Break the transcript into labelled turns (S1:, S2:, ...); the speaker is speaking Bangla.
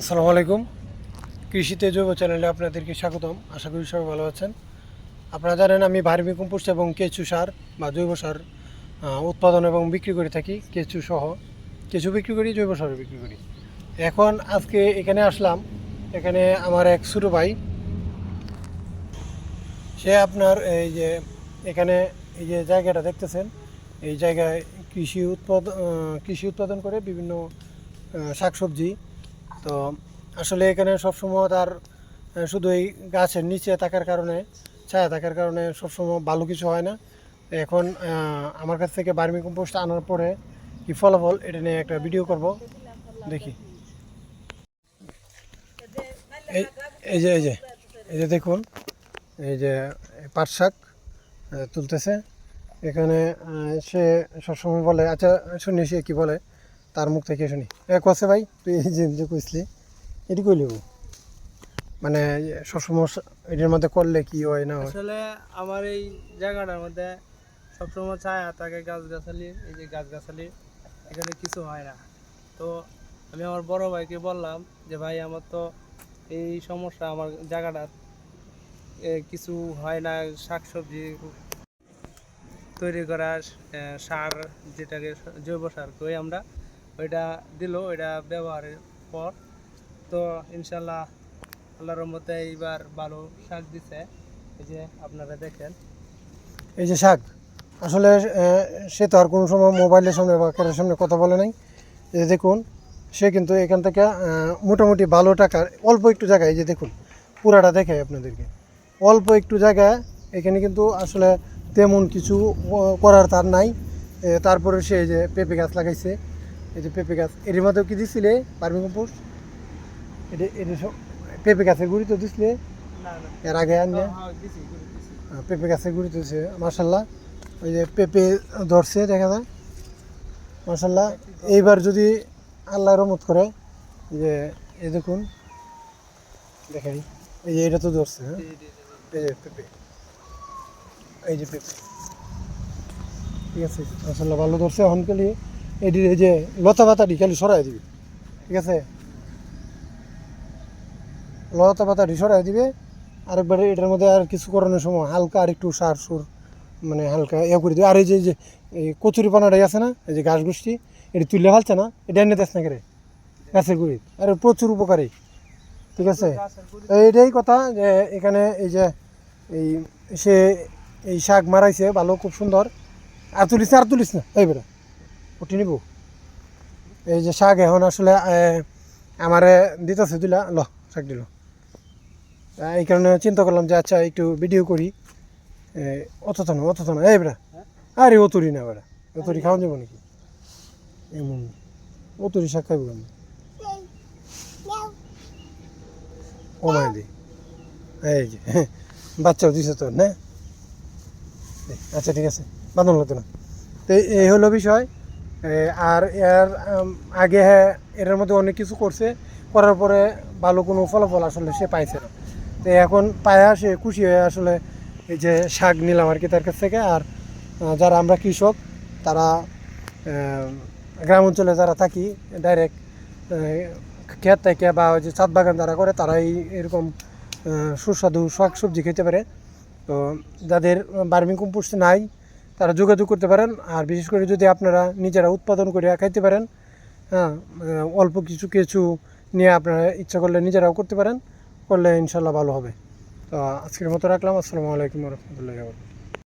S1: আসসালামু আলাইকুম। কৃষিতে জৈব চ্যানেলে আপনাদেরকে স্বাগতম। আশা করি সবাই ভালো আছেন। আপনারা জানেন আমি ভার্মি কম্পোস্ট এবং কেঁচু সার বা জৈব সার উৎপাদন এবং বিক্রি করে থাকি কেঁচু সহ। কেঁচু বিক্রি করি, জৈব সারও বিক্রি করি। এখন আজকে এখানে আসলাম। এখানে আমার এক ছোটো ভাই। সে আপনার এই যে এখানে এই যে জায়গাটা দেখতেছেন, এই জায়গায় কৃষি উৎপাদন কৃষি উৎপাদন করে বিভিন্ন শাকসবজি তো আসলে এখানে সবসময় তার শুধু এই গাছের নিচে থাকার কারণে, ছায়া থাকার কারণে সবসময় ভালো কিছু হয় না। এখন আমার কাছ থেকে বার্মি কম্পোস্ট আনার পরে কি ফলাফল এটা নিয়ে একটা ভিডিও করব। দেখি। এই এই যে এই যে এই যে দেখুন, এই যে পাট শাক তুলতেছে। এখানে সে সবসময় বলে আচ্ছা শুনি সে কী বলে? তার মুখ থেকে শুনি। এ কছে ভাই, তুই এই যে কইসলি এটি কই কইলি মানে সবসময় এটার মধ্যে করলে কি হয় না
S2: আসলে আমার এই জায়গাটার মধ্যে সবসময় ছায়া থাকে গাছ গাছালি এই যে গাছ গাছালি এখানে কিছু হয় না। তো আমি আমার বড় ভাইকে বললাম যে, ভাই, আমার তো এই সমস্যা, আমার জায়গাটার কিছু হয় না, শাকসবজি তৈরি করা সার, যেটাকে জৈব সার কই আমরা ওইটা দিল, ওইটা ব্যবহারের পর। তো ইনশাল্লাহ আল্লাহর রহমতে এইবার ভালো শাক দিছে। এই যে আপনারা দেখেন।
S1: এই যে শাক, আসলে সে তো আর কোনো সময় মোবাইলের সামনে বা ক্যামেরার সামনে কথা বলে নাই। যে দেখুন, সে কিন্তু এখান থেকে মোটামুটি ভালো টাকার, অল্প একটু জায়গায়, এই যে দেখুন, পুরাটা দেখাই আপনাদেরকে। অল্প একটু জায়গায়, এখানে কিন্তু আসলে তেমন কিছু করার তার নাই। তারপরে সে যে পেঁপে গাছ লাগাইছে। এই যে পেঁপে গাছ এর মধ্যেও কি দিছিলে? Vermicompost? এটা এটা সব পেঁপে গাছের গুড়ি তো দিছিলে?
S2: না না।
S1: এর আগে আনিয়ে
S2: হ্যাঁ, দিছি, দিছি।
S1: আহ, পেঁপে গাছে গুড়ি তুলছে মার্শাল্লাহ ওই যে পেঁপে ধরছে দেখা যায়। মার্শাল্লাহ এইবার যদি আল্লাহ রহমত করে এই যে এই দেখুন। দেখাই। এই যে এটা তো ধরছে হ্যাঁ। এই যে পেঁপে। এই যে পেঁপে। ঠিক আছে মার্শাল্লাহ ভালো ধরছে। এখন খালি এটি এই যে লতা পাতাটি খালি সরাই দিবি ঠিক আছে? লতা পাতাটি সরাই দিবে আরেকবারে এটার মধ্যে আর কিছু করানোর সময় হালকা আর একটু সার সুর মানে হালকা ইয়ে করে দিবে। আর এই যে যে এই কচুরি পানাটাই আছে না এই যে ঘাস গোষ্ঠী এটি তুললে ফেলছে না এটা এনে দেশ না করে? গাছের গুড়ি। আর প্রচুর উপকারী ঠিক আছে?
S2: গুড়ি
S1: কথা যে এখানে এই যে এই সে এই শাক মারাইছে ভালো খুব সুন্দর। আর তুলিস না, আর তুলিস না এই বেটা। উঠি নিব। এই যে শাক এখন আসলে আমারে দিতেছে দিলা ল শাক দিল। এই কারণে চিন্তা করলাম যে আচ্ছা একটু ভিডিও করি। এ, অত না অত না এই বেটা আরে অতুরি না বেটা অতুরি খাওয়া যাব নাকি? এমন। অতুরি শাক খাইব আমি কমাই দি এই যে বাচ্চাও দিছে তোর না? আচ্ছা ঠিক আছে। বাঁধন লাগতো না। তো এই- হলো বিষয়। আর এর আগে হ্যাঁ এর মধ্যে অনেক কিছু করছে, করার পরে ভালো কোনো ফলাফল আসলে সে পাইছে না। তো এখন পায়া সে খুশি হয়ে আসলে এই যে শাক নিলাম আর কি তার কাছ থেকে। আর যারা আমরা কৃষক, তারা গ্রাম অঞ্চলে যারা থাকি ডাইরেক্ট ক্ষেত থেকে বা ওই যে ছাদ বাগান যারা করে, তারাই এরকম সুস্বাদু শাক সবজি খেতে পারে। তো যাদের বার্মি কম্পোস্ট নাই তারা যোগাযোগ করতে পারেন। আর বিশেষ করে যদি আপনারা নিজেরা উৎপাদন করে খাইতে পারেন হ্যাঁ অল্প কিছু কিছু নিয়ে আপনারা ইচ্ছা করলে নিজেরাও করতে পারেন, করলে ইনশাল্লাহ ভালো হবে। তো আজকের মতো রাখলাম। আসসালামু আলাইকুম রহমতুল্লাহ